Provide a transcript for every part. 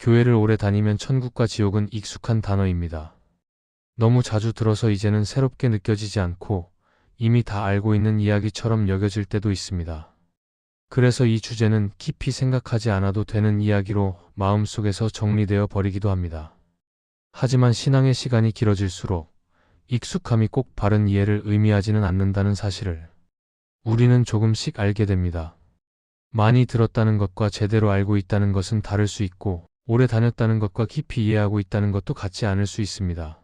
교회를 오래 다니면 천국과 지옥은 익숙한 단어입니다. 너무 자주 들어서 이제는 새롭게 느껴지지 않고 이미 다 알고 있는 이야기처럼 여겨질 때도 있습니다. 그래서 이 주제는 깊이 생각하지 않아도 되는 이야기로 마음속에서 정리되어 버리기도 합니다. 하지만 신앙의 시간이 길어질수록 익숙함이 꼭 바른 이해를 의미하지는 않는다는 사실을 우리는 조금씩 알게 됩니다. 많이 들었다는 것과 제대로 알고 있다는 것은 다를 수 있고 오래 다녔다는 것과 깊이 이해하고 있다는 것도 같지 않을 수 있습니다.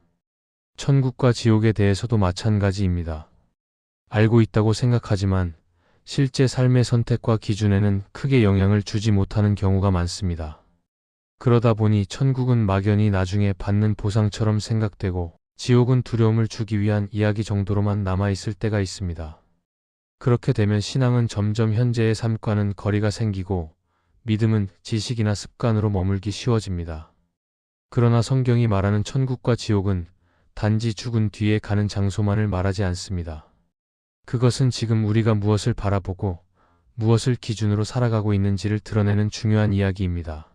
천국과 지옥에 대해서도 마찬가지입니다. 알고 있다고 생각하지만 실제 삶의 선택과 기준에는 크게 영향을 주지 못하는 경우가 많습니다. 그러다 보니 천국은 막연히 나중에 받는 보상처럼 생각되고 지옥은 두려움을 주기 위한 이야기 정도로만 남아있을 때가 있습니다. 그렇게 되면 신앙은 점점 현재의 삶과는 거리가 생기고 믿음은 지식이나 습관으로 머물기 쉬워집니다. 그러나 성경이 말하는 천국과 지옥은 단지 죽은 뒤에 가는 장소만을 말하지 않습니다. 그것은 지금 우리가 무엇을 바라보고 무엇을 기준으로 살아가고 있는지를 드러내는 중요한 이야기입니다.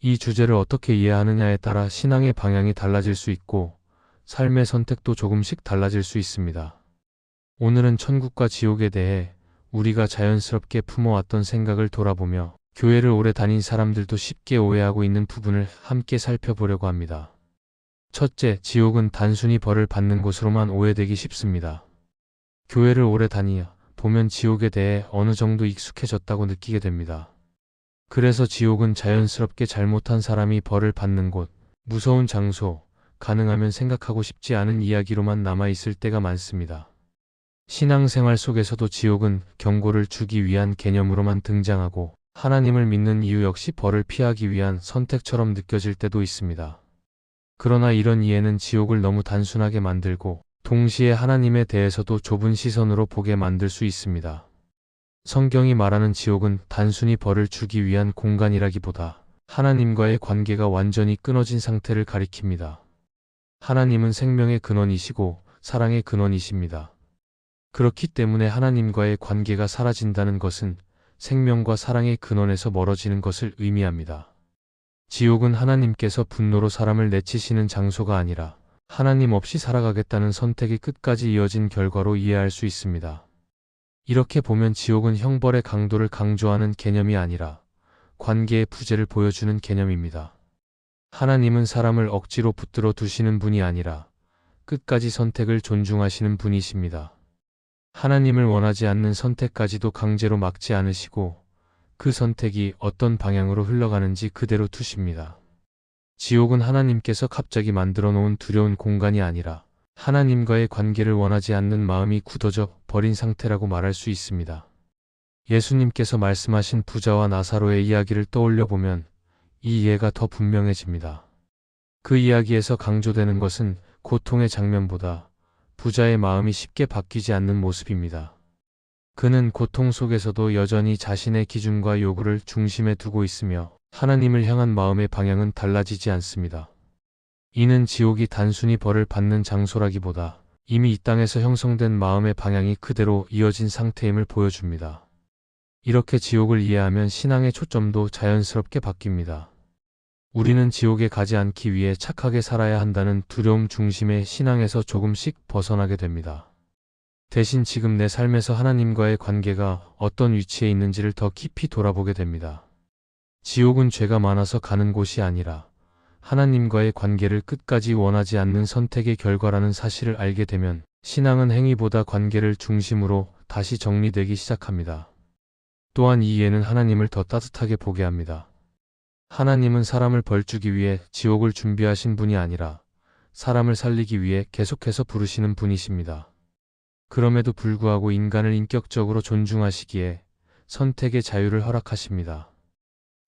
이 주제를 어떻게 이해하느냐에 따라 신앙의 방향이 달라질 수 있고 삶의 선택도 조금씩 달라질 수 있습니다. 오늘은 천국과 지옥에 대해 우리가 자연스럽게 품어왔던 생각을 돌아보며 교회를 오래 다닌 사람들도 쉽게 오해하고 있는 부분을 함께 살펴보려고 합니다. 첫째, 지옥은 단순히 벌을 받는 곳으로만 오해되기 쉽습니다. 교회를 오래 다니야 보면 지옥에 대해 어느 정도 익숙해졌다고 느끼게 됩니다. 그래서 지옥은 자연스럽게 잘못한 사람이 벌을 받는 곳, 무서운 장소, 가능하면 생각하고 싶지 않은 이야기로만 남아있을 때가 많습니다. 신앙생활 속에서도 지옥은 경고를 주기 위한 개념으로만 등장하고 하나님을 믿는 이유 역시 벌을 피하기 위한 선택처럼 느껴질 때도 있습니다. 그러나 이런 이해는 지옥을 너무 단순하게 만들고 동시에 하나님에 대해서도 좁은 시선으로 보게 만들 수 있습니다. 성경이 말하는 지옥은 단순히 벌을 주기 위한 공간이라기보다 하나님과의 관계가 완전히 끊어진 상태를 가리킵니다. 하나님은 생명의 근원이시고 사랑의 근원이십니다. 그렇기 때문에 하나님과의 관계가 사라진다는 것은 생명과 사랑의 근원에서 멀어지는 것을 의미합니다. 지옥은 하나님께서 분노로 사람을 내치시는 장소가 아니라 하나님 없이 살아가겠다는 선택이 끝까지 이어진 결과로 이해할 수 있습니다. 이렇게 보면 지옥은 형벌의 강도를 강조하는 개념이 아니라 관계의 부재를 보여주는 개념입니다. 하나님은 사람을 억지로 붙들어 두시는 분이 아니라 끝까지 선택을 존중하시는 분이십니다. 하나님을 원하지 않는 선택까지도 강제로 막지 않으시고 그 선택이 어떤 방향으로 흘러가는지 그대로 두십니다. 지옥은 하나님께서 갑자기 만들어 놓은 두려운 공간이 아니라 하나님과의 관계를 원하지 않는 마음이 굳어져 버린 상태라고 말할 수 있습니다. 예수님께서 말씀하신 부자와 나사로의 이야기를 떠올려 보면 이 이해가 더 분명해집니다. 그 이야기에서 강조되는 것은 고통의 장면보다 부자의 마음이 쉽게 바뀌지 않는 모습입니다. 그는 고통 속에서도 여전히 자신의 기준과 요구를 중심에 두고 있으며 하나님을 향한 마음의 방향은 달라지지 않습니다. 이는 지옥이 단순히 벌을 받는 장소라기보다 이미 이 땅에서 형성된 마음의 방향이 그대로 이어진 상태임을 보여줍니다. 이렇게 지옥을 이해하면 신앙의 초점도 자연스럽게 바뀝니다. 우리는 지옥에 가지 않기 위해 착하게 살아야 한다는 두려움 중심의 신앙에서 조금씩 벗어나게 됩니다. 대신 지금 내 삶에서 하나님과의 관계가 어떤 위치에 있는지를 더 깊이 돌아보게 됩니다. 지옥은 죄가 많아서 가는 곳이 아니라 하나님과의 관계를 끝까지 원하지 않는 선택의 결과라는 사실을 알게 되면 신앙은 행위보다 관계를 중심으로 다시 정리되기 시작합니다. 또한 이 이해는 하나님을 더 따뜻하게 보게 합니다. 하나님은 사람을 벌주기 위해 지옥을 준비하신 분이 아니라 사람을 살리기 위해 계속해서 부르시는 분이십니다. 그럼에도 불구하고 인간을 인격적으로 존중하시기에 선택의 자유를 허락하십니다.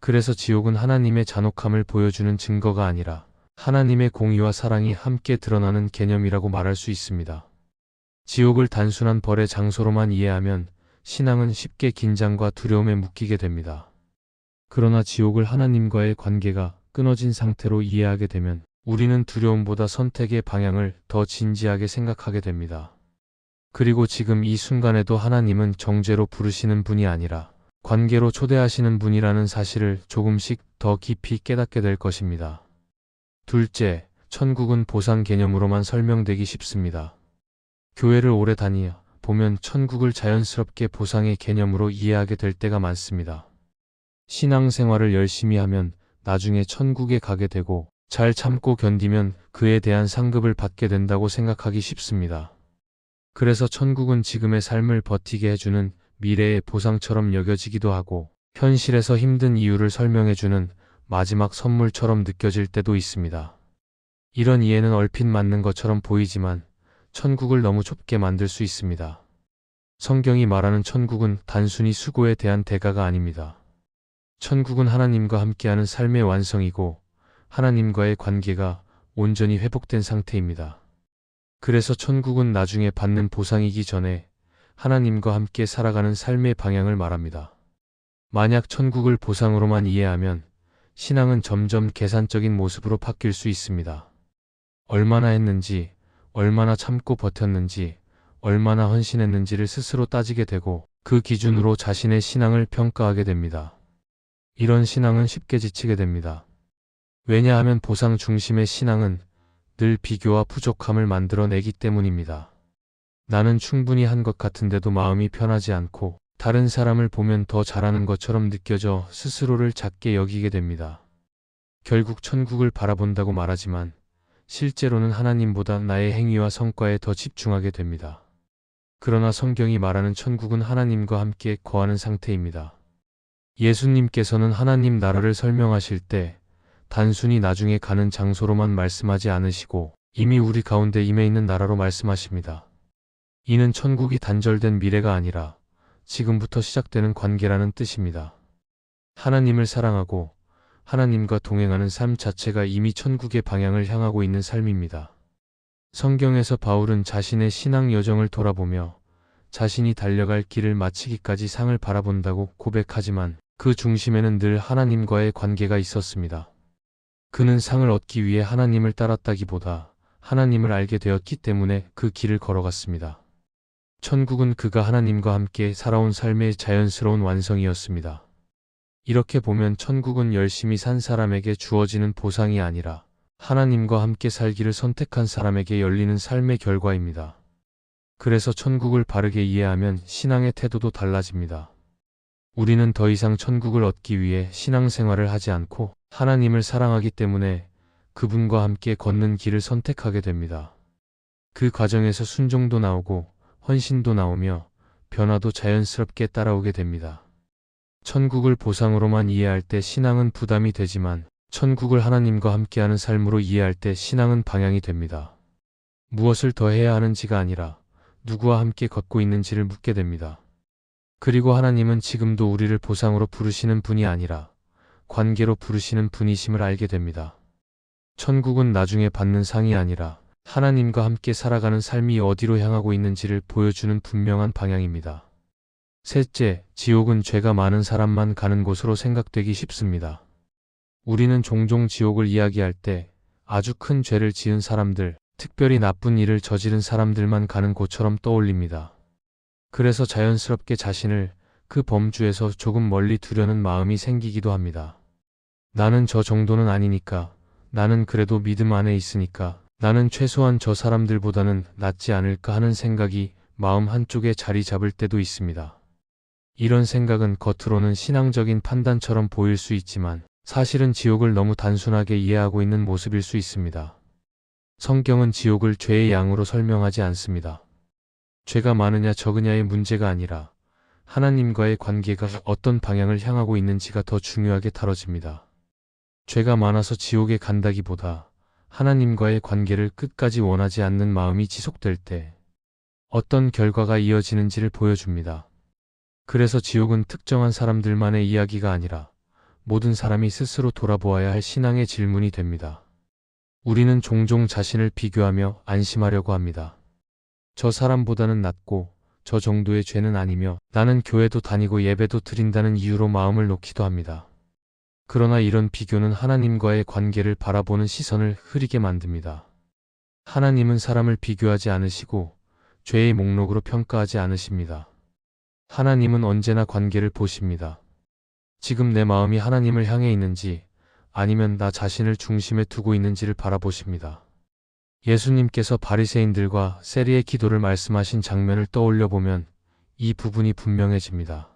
그래서 지옥은 하나님의 잔혹함을 보여주는 증거가 아니라 하나님의 공의와 사랑이 함께 드러나는 개념이라고 말할 수 있습니다. 지옥을 단순한 벌의 장소로만 이해하면 신앙은 쉽게 긴장과 두려움에 묶이게 됩니다. 그러나 지옥을 하나님과의 관계가 끊어진 상태로 이해하게 되면 우리는 두려움보다 선택의 방향을 더 진지하게 생각하게 됩니다. 그리고 지금 이 순간에도 하나님은 정죄로 부르시는 분이 아니라 관계로 초대하시는 분이라는 사실을 조금씩 더 깊이 깨닫게 될 것입니다. 둘째, 천국은 보상 개념으로만 설명되기 쉽습니다. 교회를 오래 다니 보면 천국을 자연스럽게 보상의 개념으로 이해하게 될 때가 많습니다. 신앙생활을 열심히 하면 나중에 천국에 가게 되고 잘 참고 견디면 그에 대한 상급을 받게 된다고 생각하기 쉽습니다. 그래서 천국은 지금의 삶을 버티게 해주는 미래의 보상처럼 여겨지기도 하고 현실에서 힘든 이유를 설명해주는 마지막 선물처럼 느껴질 때도 있습니다. 이런 이해는 얼핏 맞는 것처럼 보이지만 천국을 너무 좁게 만들 수 있습니다. 성경이 말하는 천국은 단순히 수고에 대한 대가가 아닙니다. 천국은 하나님과 함께하는 삶의 완성이고 하나님과의 관계가 온전히 회복된 상태입니다. 그래서 천국은 나중에 받는 보상이기 전에 하나님과 함께 살아가는 삶의 방향을 말합니다. 만약 천국을 보상으로만 이해하면 신앙은 점점 계산적인 모습으로 바뀔 수 있습니다. 얼마나 했는지, 얼마나 참고 버텼는지, 얼마나 헌신했는지를 스스로 따지게 되고 그 기준으로 자신의 신앙을 평가하게 됩니다. 이런 신앙은 쉽게 지치게 됩니다. 왜냐하면 보상 중심의 신앙은 늘 비교와 부족함을 만들어내기 때문입니다. 나는 충분히 한 것 같은데도 마음이 편하지 않고 다른 사람을 보면 더 잘하는 것처럼 느껴져 스스로를 작게 여기게 됩니다. 결국 천국을 바라본다고 말하지만 실제로는 하나님보다 나의 행위와 성과에 더 집중하게 됩니다. 그러나 성경이 말하는 천국은 하나님과 함께 거하는 상태입니다. 예수님께서는 하나님 나라를 설명하실 때 단순히 나중에 가는 장소로만 말씀하지 않으시고 이미 우리 가운데 임해 있는 나라로 말씀하십니다. 이는 천국이 단절된 미래가 아니라 지금부터 시작되는 관계라는 뜻입니다. 하나님을 사랑하고 하나님과 동행하는 삶 자체가 이미 천국의 방향을 향하고 있는 삶입니다. 성경에서 바울은 자신의 신앙 여정을 돌아보며 자신이 달려갈 길을 마치기까지 상을 바라본다고 고백하지만 그 중심에는 늘 하나님과의 관계가 있었습니다. 그는 상을 얻기 위해 하나님을 따랐다기보다 하나님을 알게 되었기 때문에 그 길을 걸어갔습니다. 천국은 그가 하나님과 함께 살아온 삶의 자연스러운 완성이었습니다. 이렇게 보면 천국은 열심히 산 사람에게 주어지는 보상이 아니라 하나님과 함께 살기를 선택한 사람에게 열리는 삶의 결과입니다. 그래서 천국을 바르게 이해하면 신앙의 태도도 달라집니다. 우리는 더 이상 천국을 얻기 위해 신앙생활을 하지 않고 하나님을 사랑하기 때문에 그분과 함께 걷는 길을 선택하게 됩니다. 그 과정에서 순종도 나오고 헌신도 나오며 변화도 자연스럽게 따라오게 됩니다. 천국을 보상으로만 이해할 때 신앙은 부담이 되지만 천국을 하나님과 함께하는 삶으로 이해할 때 신앙은 방향이 됩니다. 무엇을 더 해야 하는지가 아니라 누구와 함께 걷고 있는지를 묻게 됩니다. 그리고 하나님은 지금도 우리를 보상으로 부르시는 분이 아니라 관계로 부르시는 분이심을 알게 됩니다. 천국은 나중에 받는 상이 아니라 하나님과 함께 살아가는 삶이 어디로 향하고 있는지를 보여주는 분명한 방향입니다. 셋째, 지옥은 죄가 많은 사람만 가는 곳으로 생각되기 쉽습니다. 우리는 종종 지옥을 이야기할 때 아주 큰 죄를 지은 사람들, 특별히 나쁜 일을 저지른 사람들만 가는 곳처럼 떠올립니다. 그래서 자연스럽게 자신을 그 범주에서 조금 멀리 두려는 마음이 생기기도 합니다. 나는 저 정도는 아니니까, 나는 그래도 믿음 안에 있으니까, 나는 최소한 저 사람들보다는 낫지 않을까 하는 생각이 마음 한쪽에 자리 잡을 때도 있습니다. 이런 생각은 겉으로는 신앙적인 판단처럼 보일 수 있지만 사실은 지옥을 너무 단순하게 이해하고 있는 모습일 수 있습니다. 성경은 지옥을 죄의 양으로 설명하지 않습니다. 죄가 많으냐 적으냐의 문제가 아니라 하나님과의 관계가 어떤 방향을 향하고 있는지가 더 중요하게 다뤄집니다. 죄가 많아서 지옥에 간다기보다 하나님과의 관계를 끝까지 원하지 않는 마음이 지속될 때 어떤 결과가 이어지는지를 보여줍니다. 그래서 지옥은 특정한 사람들만의 이야기가 아니라 모든 사람이 스스로 돌아보아야 할 신앙의 질문이 됩니다. 우리는 종종 자신을 비교하며 안심하려고 합니다. 저 사람보다는 낫고 저 정도의 죄는 아니며 나는 교회도 다니고 예배도 드린다는 이유로 마음을 놓기도 합니다. 그러나 이런 비교는 하나님과의 관계를 바라보는 시선을 흐리게 만듭니다. 하나님은 사람을 비교하지 않으시고 죄의 목록으로 평가하지 않으십니다. 하나님은 언제나 관계를 보십니다. 지금 내 마음이 하나님을 향해 있는지 아니면 나 자신을 중심에 두고 있는지를 바라보십니다. 예수님께서 바리새인들과 세리의 기도를 말씀하신 장면을 떠올려 보면 이 부분이 분명해집니다.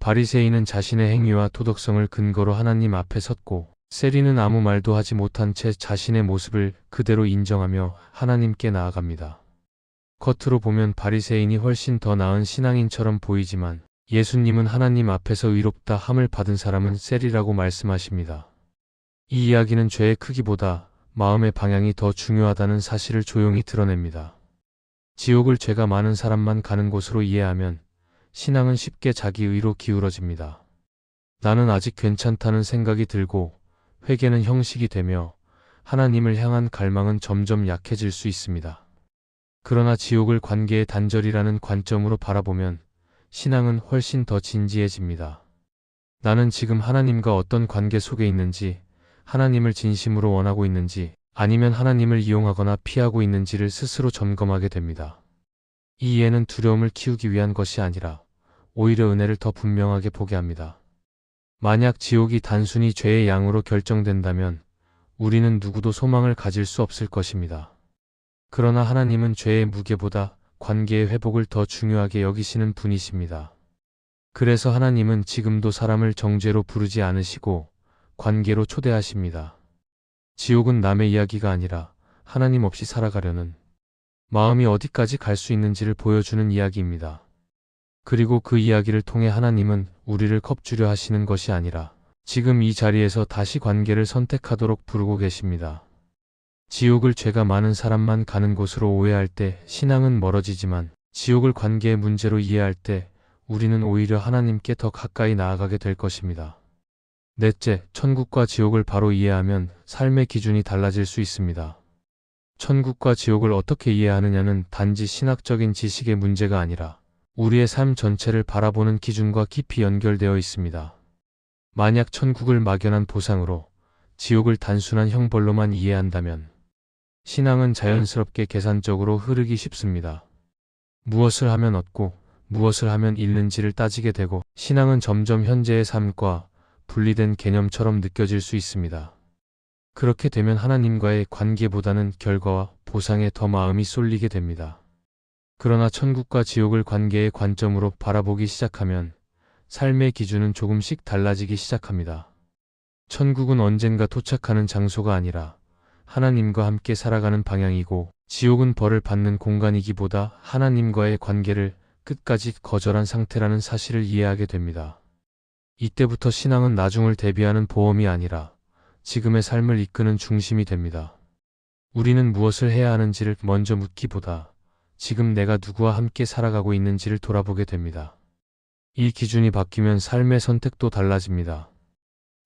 바리새인은 자신의 행위와 도덕성을 근거로 하나님 앞에 섰고 세리는 아무 말도 하지 못한 채 자신의 모습을 그대로 인정하며 하나님께 나아갑니다. 겉으로 보면 바리새인이 훨씬 더 나은 신앙인처럼 보이지만 예수님은 하나님 앞에서 의롭다 함을 받은 사람은 세리라고 말씀하십니다. 이 이야기는 죄의 크기보다 마음의 방향이 더 중요하다는 사실을 조용히 드러냅니다. 지옥을 죄가 많은 사람만 가는 곳으로 이해하면 신앙은 쉽게 자기 의로 기울어집니다. 나는 아직 괜찮다는 생각이 들고 회개는 형식이 되며 하나님을 향한 갈망은 점점 약해질 수 있습니다. 그러나 지옥을 관계의 단절이라는 관점으로 바라보면 신앙은 훨씬 더 진지해집니다. 나는 지금 하나님과 어떤 관계 속에 있는지, 하나님을 진심으로 원하고 있는지, 아니면 하나님을 이용하거나 피하고 있는지를 스스로 점검하게 됩니다. 이 이해는 두려움을 키우기 위한 것이 아니라 오히려 은혜를 더 분명하게 보게 합니다. 만약 지옥이 단순히 죄의 양으로 결정된다면 우리는 누구도 소망을 가질 수 없을 것입니다. 그러나 하나님은 죄의 무게보다 관계의 회복을 더 중요하게 여기시는 분이십니다. 그래서 하나님은 지금도 사람을 정죄로 부르지 않으시고 관계로 초대하십니다. 지옥은 남의 이야기가 아니라 하나님 없이 살아가려는 마음이 어디까지 갈 수 있는지를 보여주는 이야기입니다. 그리고 그 이야기를 통해 하나님은 우리를 겁주려 하시는 것이 아니라 지금 이 자리에서 다시 관계를 선택하도록 부르고 계십니다. 지옥을 죄가 많은 사람만 가는 곳으로 오해할 때 신앙은 멀어지지만 지옥을 관계의 문제로 이해할 때 우리는 오히려 하나님께 더 가까이 나아가게 될 것입니다. 넷째, 천국과 지옥을 바로 이해하면 삶의 기준이 달라질 수 있습니다. 천국과 지옥을 어떻게 이해하느냐는 단지 신학적인 지식의 문제가 아니라 우리의 삶 전체를 바라보는 기준과 깊이 연결되어 있습니다. 만약 천국을 막연한 보상으로 지옥을 단순한 형벌로만 이해한다면 신앙은 자연스럽게 계산적으로 흐르기 쉽습니다. 무엇을 하면 얻고 무엇을 하면 잃는지를 따지게 되고 신앙은 점점 현재의 삶과 분리된 개념처럼 느껴질 수 있습니다. 그렇게 되면 하나님과의 관계보다는 결과와 보상에 더 마음이 쏠리게 됩니다. 그러나 천국과 지옥을 관계의 관점으로 바라보기 시작하면 삶의 기준은 조금씩 달라지기 시작합니다. 천국은 언젠가 도착하는 장소가 아니라 하나님과 함께 살아가는 방향이고 지옥은 벌을 받는 공간이기보다 하나님과의 관계를 끝까지 거절한 상태라는 사실을 이해하게 됩니다. 이때부터 신앙은 나중을 대비하는 보험이 아니라 지금의 삶을 이끄는 중심이 됩니다. 우리는 무엇을 해야 하는지를 먼저 묻기보다 지금 내가 누구와 함께 살아가고 있는지를 돌아보게 됩니다. 이 기준이 바뀌면 삶의 선택도 달라집니다.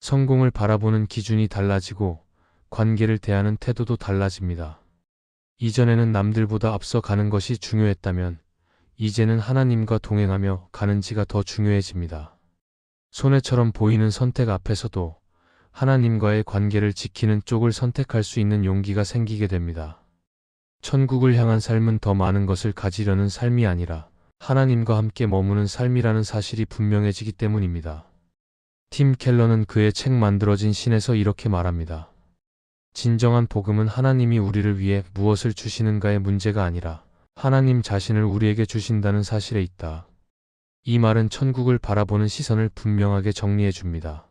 성공을 바라보는 기준이 달라지고 관계를 대하는 태도도 달라집니다. 이전에는 남들보다 앞서 가는 것이 중요했다면 이제는 하나님과 동행하며 가는 지가 더 중요해집니다. 손해처럼 보이는 선택 앞에서도 하나님과의 관계를 지키는 쪽을 선택할 수 있는 용기가 생기게 됩니다. 천국을 향한 삶은 더 많은 것을 가지려는 삶이 아니라 하나님과 함께 머무는 삶이라는 사실이 분명해지기 때문입니다. 팀 켈러는 그의 책 만들어진 신에서 이렇게 말합니다. 진정한 복음은 하나님이 우리를 위해 무엇을 주시는가의 문제가 아니라 하나님 자신을 우리에게 주신다는 사실에 있다. 이 말은 천국을 바라보는 시선을 분명하게 정리해 줍니다.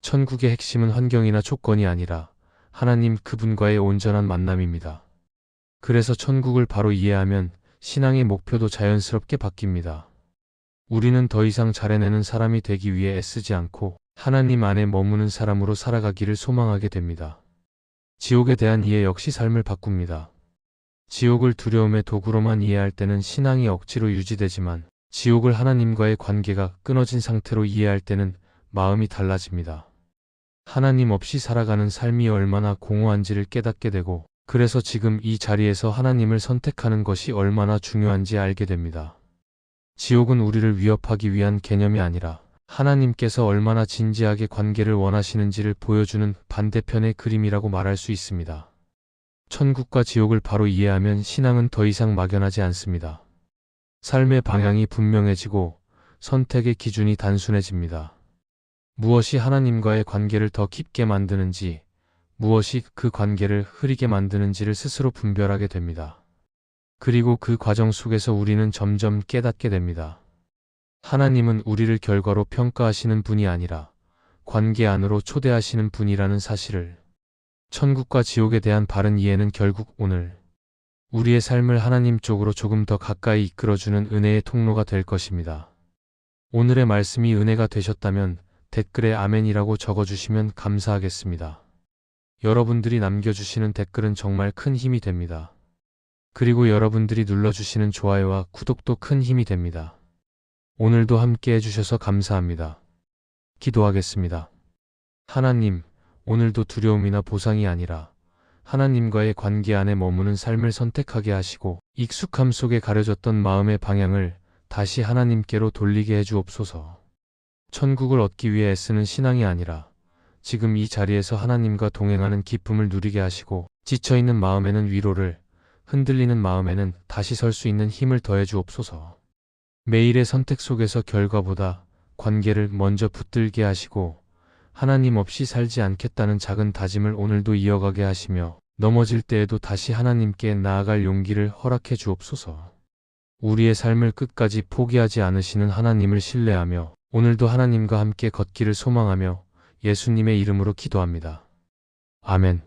천국의 핵심은 환경이나 조건이 아니라 하나님 그분과의 온전한 만남입니다. 그래서 천국을 바로 이해하면 신앙의 목표도 자연스럽게 바뀝니다. 우리는 더 이상 잘해내는 사람이 되기 위해 애쓰지 않고 하나님 안에 머무는 사람으로 살아가기를 소망하게 됩니다. 지옥에 대한 이해 역시 삶을 바꿉니다. 지옥을 두려움의 도구로만 이해할 때는 신앙이 억지로 유지되지만 지옥을 하나님과의 관계가 끊어진 상태로 이해할 때는 마음이 달라집니다. 하나님 없이 살아가는 삶이 얼마나 공허한지를 깨닫게 되고 그래서 지금 이 자리에서 하나님을 선택하는 것이 얼마나 중요한지 알게 됩니다. 지옥은 우리를 위협하기 위한 개념이 아니라 하나님께서 얼마나 진지하게 관계를 원하시는지를 보여주는 반대편의 그림이라고 말할 수 있습니다. 천국과 지옥을 바로 이해하면 신앙은 더 이상 막연하지 않습니다. 삶의 방향이 분명해지고 선택의 기준이 단순해집니다. 무엇이 하나님과의 관계를 더 깊게 만드는지, 무엇이 그 관계를 흐리게 만드는지를 스스로 분별하게 됩니다. 그리고 그 과정 속에서 우리는 점점 깨닫게 됩니다. 하나님은 우리를 결과로 평가하시는 분이 아니라 관계 안으로 초대하시는 분이라는 사실을 천국과 지옥에 대한 바른 이해는 결국 오늘 우리의 삶을 하나님 쪽으로 조금 더 가까이 이끌어주는 은혜의 통로가 될 것입니다. 오늘의 말씀이 은혜가 되셨다면 댓글에 아멘이라고 적어주시면 감사하겠습니다. 여러분들이 남겨주시는 댓글은 정말 큰 힘이 됩니다. 그리고 여러분들이 눌러주시는 좋아요와 구독도 큰 힘이 됩니다. 오늘도 함께 해주셔서 감사합니다. 기도하겠습니다. 하나님, 오늘도 두려움이나 보상이 아니라 하나님과의 관계 안에 머무는 삶을 선택하게 하시고 익숙함 속에 가려졌던 마음의 방향을 다시 하나님께로 돌리게 해주옵소서. 천국을 얻기 위해 애쓰는 신앙이 아니라 지금 이 자리에서 하나님과 동행하는 기쁨을 누리게 하시고 지쳐있는 마음에는 위로를 흔들리는 마음에는 다시 설 수 있는 힘을 더해 주옵소서. 매일의 선택 속에서 결과보다 관계를 먼저 붙들게 하시고 하나님 없이 살지 않겠다는 작은 다짐을 오늘도 이어가게 하시며 넘어질 때에도 다시 하나님께 나아갈 용기를 허락해 주옵소서. 우리의 삶을 끝까지 포기하지 않으시는 하나님을 신뢰하며 오늘도 하나님과 함께 걷기를 소망하며 예수님의 이름으로 기도합니다. 아멘.